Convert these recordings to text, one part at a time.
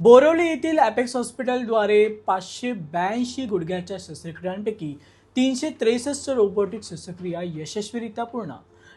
बोरवली येथील ॲपेक्स हॉस्पिटलद्वारे पाचशे ब्याऐंशी गुडघ्याच्या शस्त्रक्रियांपैकी तीनशे त्रेसष्ट रोबोटिक शस्त्रक्रिया यशस्वीरित्या पूर्ण.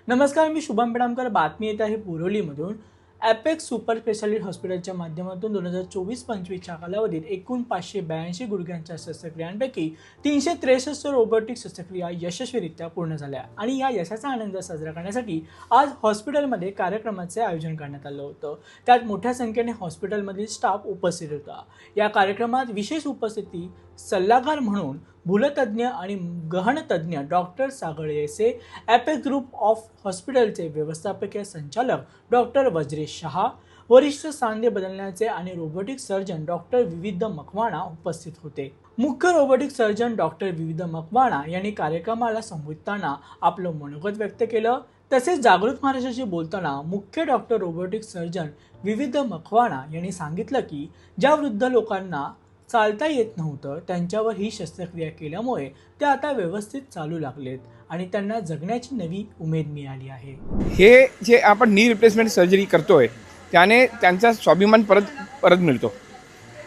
नमस्कार मी शुभम पेडामकर बातमी येत आहे बोरवलीमधून ॲपेक्स सुपर स्पेशालिटी हॉस्पिटलच्या माध्यमातून दोन हजार चोवीस पंचवीसच्या कालावधीत एकूण पाचशे ब्याऐंशी गुडघ्यांच्या शस्त्रक्रियांपैकी तीनशे त्रेसष्ट रोबोटिक शस्त्रक्रिया यशस्वीरित्या पूर्ण झाल्या. आणि या यशाचा आनंद साजरा करण्यासाठी आज हॉस्पिटलमध्ये कार्यक्रमाचे आयोजन करण्यात आलं होतं. त्यात मोठ्या संख्येने हॉस्पिटलमधील स्टाफ उपस्थित होता. या कार्यक्रमात विशेष उपस्थिती सल्लागार म्हणून भूलतज्ञ आणि गहनतज्ज्ञ doctor Sagar Yese Apex group of हॉस्पिटलचे व्यवस्थापकीय संचालक डॉक्टर वज्रेश शहा वरिष्ठ सांधे बदलण्याचे आणि रोबोटिक सर्जन डॉक्टर विविध मकवाणा उपस्थित होते. मुख्य रोबोटिक सर्जन डॉक्टर विविध मकवाणा यांनी कार्यक्रमाला संबोधताना आपलं मनोगत व्यक्त केलं. तसेच जागृत महाराष्ट्राशी बोलताना मुख्य डॉक्टर रोबोटिक सर्जन विविध मकवाणा यांनी सांगितलं की ज्या वृद्ध लोकांना चालता येत नव्हतं त्यांच्यावर ही शस्त्रक्रिया केल्यामुळे ते आता व्यवस्थित चालू लागलेत आणि त्यांना जगण्याची नवी उमेद मिळाली आहे. हे जे आपण नी रिप्लेसमेंट सर्जरी करतोय त्याने त्यांचा स्वाभिमान परत परत मिळतो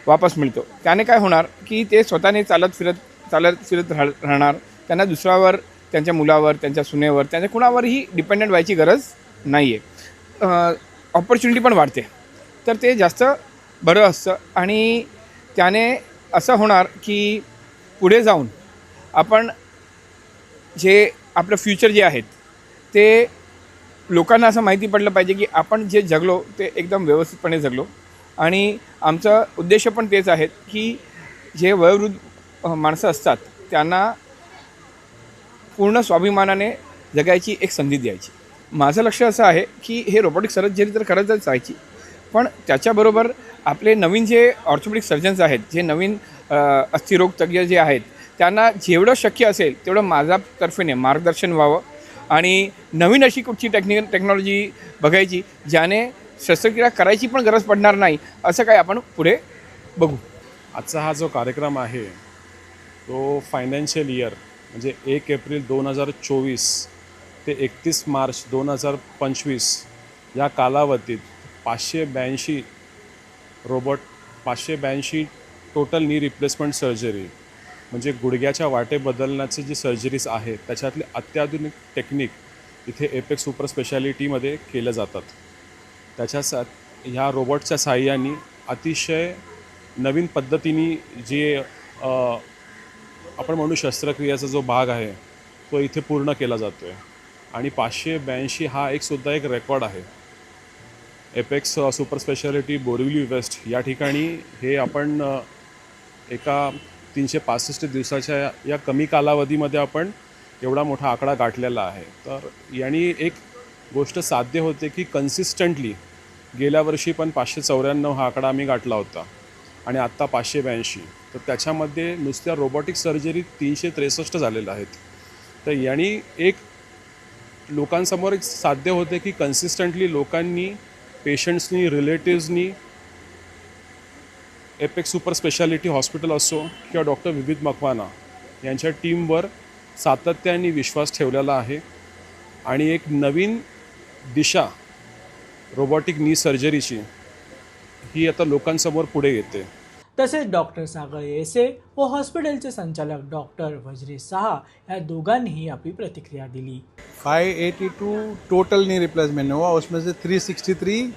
वापस मिळतो. त्याने काय होणार की ते स्वतःने चालत फिरत चालत फिरत राह राहणार. त्यांना दुसऱ्यावर त्यांच्या मुलावर त्यांच्या सुनेवर त्यांच्या कुणावरही डिपेंडंट व्हायची गरज नाही आहे ऑपॉर्च्युनिटी पण वाढते. तर ते जास्त बरं असतं आणि त्याने असं होणार की पुढे जाऊन आपण जे आपलं फ्युचर जे आहेत ते लोकांना असं माहिती पडलं पाहिजे की आपण जे जगलो ते एकदम व्यवस्थितपणे जगलो. आणि आमचं उद्देश पण तेच आहेत की जे वयोवृद्ध माणसं असतात त्यांना पूर्ण स्वाभिमानाने जगायची एक संधी द्यायची. माझं लक्ष असं आहे की हे रोबोटिक सर्जरी तर करतच जायची पण त्याच्याबरोबर आपले नवीन जे ऑर्थोपेडिक सर्जन्स आहेत जे नवीन अस्थिरोगतज्ञ अस्थिरोग तज्ज्ञ जे आहेत त्यांना जेवढं शक्य असेल तेवढं माझ्या तर्फेने मार्गदर्शन व्हावं आणि नवीन अशी कुठची टेक्निकल टेक्नॉलॉजी बघायची ज्याने शस्त्रक्रिया करायची पण गरज पडणार नाही असं काय आपण पुढे बघू. आजचा हा जो कार्यक्रम आहे तो फायनान्शियल इयर म्हणजे एक एप्रिल दोन हजार चोवीस ते एकतीस मार्च दोन हजार पंचवीस या कालावधीत पाचशे ब्याऐंशी रोबोट पाचशे ब्याऐंशी टोटल नी रिप्लेसमेंट सर्जरी म्हणजे गुडघ्याच्या वाटे बदलण्याचे जे सर्जरीज आहेत त्याच्यातले अत्याधुनिक टेक्निक इथे एपेक्स सुपर स्पेशालिटीमध्ये केल्या जातात. त्याच्यासात ह्या रोबोटच्या साहाय्याने अतिशय नवीन पद्धतीने जे आपण म्हणू शस्त्रक्रियाचा जो भाग आहे तो इथे पूर्ण केला जातो आहे आणि पाचशे ब्याऐंशी हा एकसुद्धा एक रेकॉर्ड आहे. Apex super speciality Borivali west या ठिकाणी हे आपण एका तीनशे पासष्ट दिवसाच्या या- या कमी कालावधीमध्ये आपण एवढा मोठा आकडा गाठलेला आहे. तर यांनी एक गोष्ट साध्य होते की कन्सिस्टंटली गेल्या वर्षी पण पाचशे चौऱ्याण्णव हा आकडा आम्ही गाठला होता आणि आत्ता पाचशे ब्याऐंशी. तर त्याच्यामध्ये नुसत्या रोबोटिक सर्जरी तीनशे त्रेसष्ट झालेल्या आहेत. तर यांनी एक लोकांसमोर एक साध्य होते की कन्सिस्टंटली लोकांनी पेशंट्सनी रिलेटिव्सनी एपेक्स सुपर स्पेशालिटी हॉस्पिटल असो किंवा डॉक्टर विविध मकवाना यांच्या टीमवर सातत्याने विश्वास ठेवलेला आहे. आणि एक नवीन दिशा रोबॉटिक नी सर्जरीची ही आता लोकांसमोर पुढे येते. तसेच डॉक्टर सागळ येसे व हॉस्पिटलचे संचालक डॉक्टर वज्रे सहा या दोघांनीही आपली प्रतिक्रिया दिली. 582 टोटल नी रिप्लेसमेंट हुआ, उसमें से 363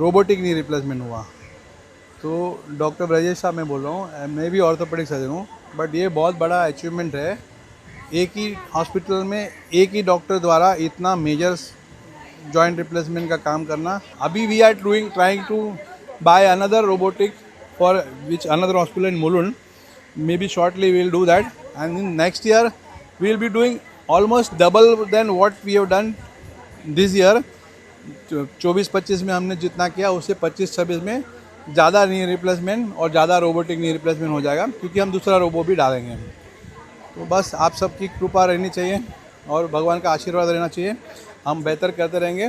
रोबोटिक नी रिप्लेसमेंट हुआ। तो डॉक्टर ब्रजेश साहब मैं बोल रहा हूँ मैं भी ऑर्थोपेडिक सर्जन हूँ बट ये बहुत बड़ा अचीवमेंट है। एक ही हॉस्पिटल में एक ही डॉक्टर द्वारा इतना मेजर जॉइंट रिप्लेसमेंट का काम करना। अभी we are doing trying to buy another robotic for which another hospital in Mulund maybe shortly we'll do that. And in next year, we'll be doing almost double than what we have done this year. चौबीस पच्चीस में हमने जितना KIA उससे पच्चीस, छब्बीस में ज़्यादा नी रिप्लेसमेंट और ज़्यादा रोबोटिक नी रिप्लेसमेंट हो जाएगा, क्योंकि हम दूसरा रोबो भी डालेंगे। तो बस आप सबकी कृपा रहनी चाहिए और भगवान का आशीर्वाद रहना चाहिए। हम बेहतर करते रहेंगे।